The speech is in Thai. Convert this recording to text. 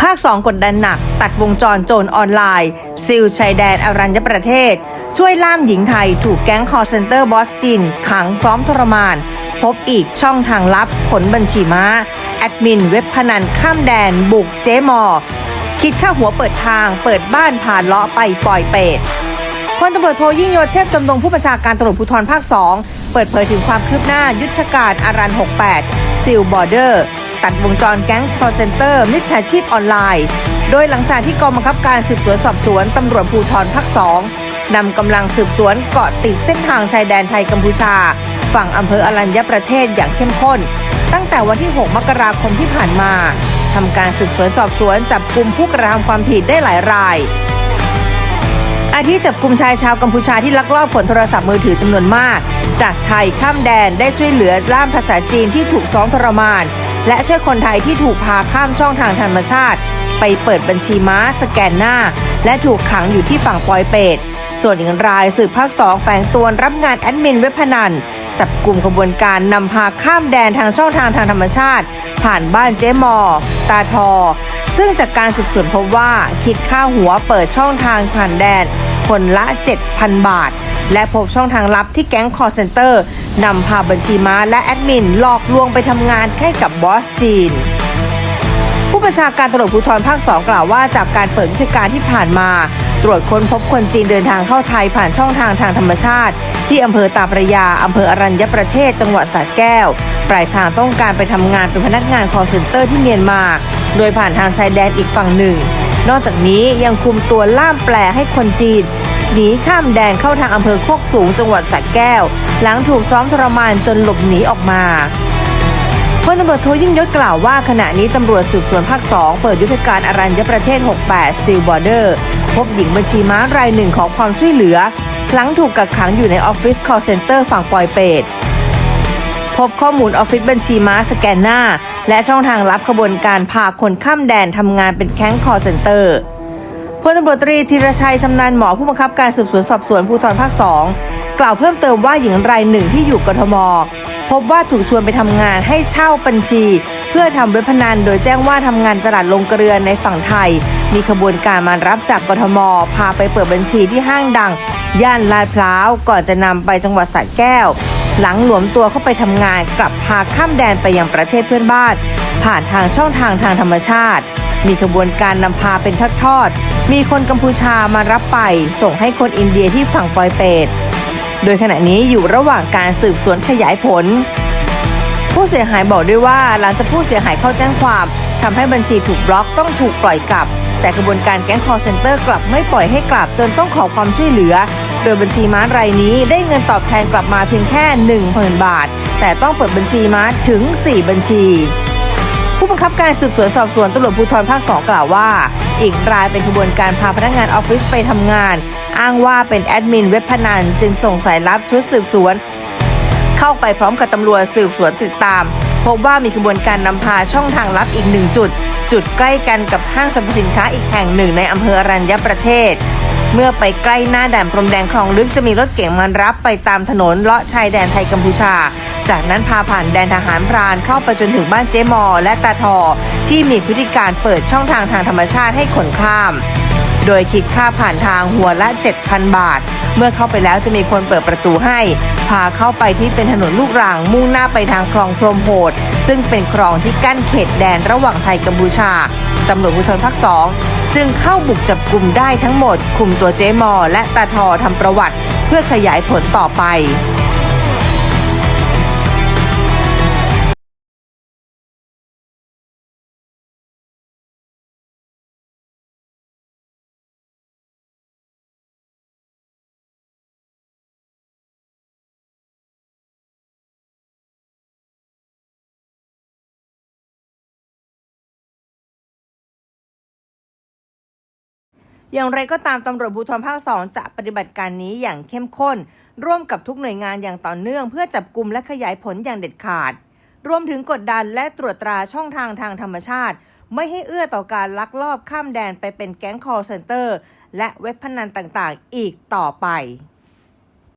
ภาค 2 กดดันหนัก ตัดวงจรโจรออนไลน์ ซิลชายแดนอรัญญประเทศ ช่วยล่ามหญิงไทยถูกแก๊งคอร์เซนเตอร์บอสจิน ขังซ้อมทรมาน พบอีกช่องทางลับขนบัญชีม้า แอดมินเว็บพนันข้ามแดน บุกเจมอ คิดค่าหัวเปิดทาง เปิดบ้านผ่านเลาะไปปล่อยเป็ดพลตำรวจโทยิ่งยศเทพจำนงผู้บัญชาการตำรวจภูธรภาค 2 เปิดเผยถึงความคืบหน้ายุทธการอารัน 68 ซิลบอร์เดอร์ ตัดวงจรแก๊งสปอร์เซนเตอร์มิจฉาชีพออนไลน์ โดยหลังจากที่กองบังคับการสืบสวนสอบสวนตำรวจภูธรภาค2นำกำลังสืบสวนเกาะติดเส้นทางชายแดนไทยกัมพูชา ฝั่งอำเภออรัญญประเทศอย่างเข้มข้น ตั้งแต่วันที่ 6 มกราคมที่ผ่านมาทำการสืบสวนสอบสวนจับกลุ่มผู้กระทำความผิดได้หลายราย อาทิจับกลุ่มชายชาวกัมพูชาที่ลักลอบขนโทรศัพท์มือถือจำนวนมาก จากไทยข้ามแดนได้ช่วยเหลือล่ามภาษาจีนที่ถูกซ้อมทรมาน และช่วยคนไทยที่ถูกพาข้ามช่องทางธรรมชาติ ไปเปิดบัญชีม้าสแกนหน้า และถูกขังอยู่ที่ฝั่งปอยเปตส่วนอีกรายสืบภาคสองแฝงตัวรับงานแอดมินเว็บพนันจับกลุ่มขบวนการนำพาข้ามแดนทางช่องทางทางธรรมชาติ ผ่านบ้านเจ๊มอ ตาทอ ซึ่งจากการสืบสวนพบว่าคิดค่าหัวเปิดช่องทางผ่านแดนคนละ 7,000 บาท และพบช่องทางลับที่แก๊งคอร์เซนเตอร์นำพาบัญชีม้าและแอดมินหลอกลวงไปทำงานให้กับบอสจีน ผู้บัญชาการตำรวจภูธรภาค 2 กล่าวว่าจากการเปิดวิธีการที่ผ่านมา ตรวจค้นพบคนจีนเดินทางเข้าไทยผ่านช่องทางทางธรรมชาติ ที่อำเภอตาประยาอำเภออรัญญประเทศ จังหวัดสระแก้ว ปลายทางต้องการไปทำงานเป็นพนักงานคอร์เซนเตอร์ที่เมียนมา โดยผ่านทางชายแดนอีกฝั่งหนึ่ง นอกจากนี้ยังคุมตัวล่ามแปลให้คนจีน หนีข้ามแดนเข้าทางอำเภอโคกสูงจังหวัดสระแก้ว หลังถูกซ้อมทรมานจนหลบหนีออกมาพลตำรวจโทยิ่งยศกล่าวว่าขณะนี้ตำรวจสืบสวนภาค 2 เปิดยุทธการอรัญญประเทศ 68ซิลบอร์เดอร์ พบหญิงบัญชีม้ารายหนึ่งของความช่วยเหลือ หลังถูกกักขังอยู่ในออฟฟิศคอร์เซนเตอร์ฝั่งปอยเปตพบข้อมูลออฟฟิศบัญชีม้าสแกนหน้า และช่องทางลับขบวนการพาคนข้ามแดนทำงานเป็นแก๊งคอร์เซนเตอร์ พลตำรวจตรีธีรชัยชำนาญหมอผู้บังคับการสืบสวนสอบสวนภูธรภาค2กล่าวเพิ่มเติมว่าหญิงรายหนึ่งที่อยู่กทม พบว่าถูกชวนไปทำงานให้เช่าบัญชี เพื่อทำเว็บพนันโดยแจ้งว่าทำงานตลาดลงเกลือในฝั่งไทย มีขบวนการมารับจากกทม พาไปเปิดบัญชีที่ห้างดัง ย่านลาดพร้าว ก่อนจะนำไปจังหวัดสระแก้ว หลังหลวมตัวเข้าไปทำงานกลับพาข้ามแดนไปยังประเทศเพื่อนบ้าน ผ่านทางช่องทางทางธรรมชาติ มีขบวนการนำพาเป็นทอดๆ มีคนกัมพูชามารับไป ส่งให้คนอินเดียที่ฝั่งปอยเปตโดยขณะนี้อยู่ระหว่างการสืบสวนขยายผล ผู้เสียหายบอกด้วยว่าหลังจากผู้เสียหายเข้าแจ้งความทำให้บัญชีถูกบล็อกต้องถูกปล่อยกลับ แต่กระบวนการแก๊งคอร์เซนเตอร์กลับไม่ปล่อยให้กลับจนต้องขอความช่วยเหลือ โดยบัญชีม้ารายนี้ได้เงินตอบแทนกลับมาเพียงแค่ 1,000 บาท แต่ต้องเปิดบัญชีม้าถึง 4 บัญชี บังคับการสืบสวนสอบสวนตำรวจภูธรภาค2กล่าวว่า อีกรายเป็นขบวนการพาพนักงานออฟฟิศไปทำงาน อ้างว่าเป็นแอดมินเว็บพนันจึงส่งสายลับชุดสืบสวน เข้าไปพร้อมกับตำรวจสืบสวนติดตาม พบว่ามีขบวนการนำพาช่องทางลับอีกหนึ่งจุด จุดใกล้กันกับห้างสรรพสินค้าอีกแห่งหนึ่งในอำเภออรัญญประเทศเมื่อไปใกล้หน้าด่านพรมแดงคลองลึกจะมีรถเก๋งมารับไปตามถนนเลาะชายแดนไทยกัมพูชา จากนั้นพาผ่านแดนทหารพรานเข้าไปจนถึงบ้านเจมอ และตาทอ ที่มีพฤติการเปิดช่องทางทางธรรมชาติให้ขนข้าม โดยคิดค่าผ่านทางหัวละ 7,000 บาท เมื่อเข้าไปแล้วจะมีคนเปิดประตูให้ พาเข้าไปที่เป็นถนนลูกรังมุ่งหน้าไปทางคลองพรมโหด ซึ่งเป็นคลองที่กั้นเขตแดนระหว่างไทยกัมพูชาตำรวจภูธรภาค2จึงเข้าบุกจับกลุ่มได้ทั้งหมด คุมตัวเจมอ และตาทอทำประวัติ เพื่อขยายผลต่อไป อย่างไรก็ตามตำรวจภูธรภาค2จะปฏิบัติการนี้อย่างเข้มข้น ร่วมกับทุกหน่วยงานอย่างต่อเนื่องเพื่อจับกลุ่มและขยายผลอย่างเด็ดขาด รวมถึงกดดันและตรวจตราช่องทางทางธรรมชาติ ไม่ให้เอื้อต่อการลักลอบข้ามแดนไปเป็นแก๊งคอร์เซนเตอร์ และเว็บพนันต่างๆ อีกต่อไป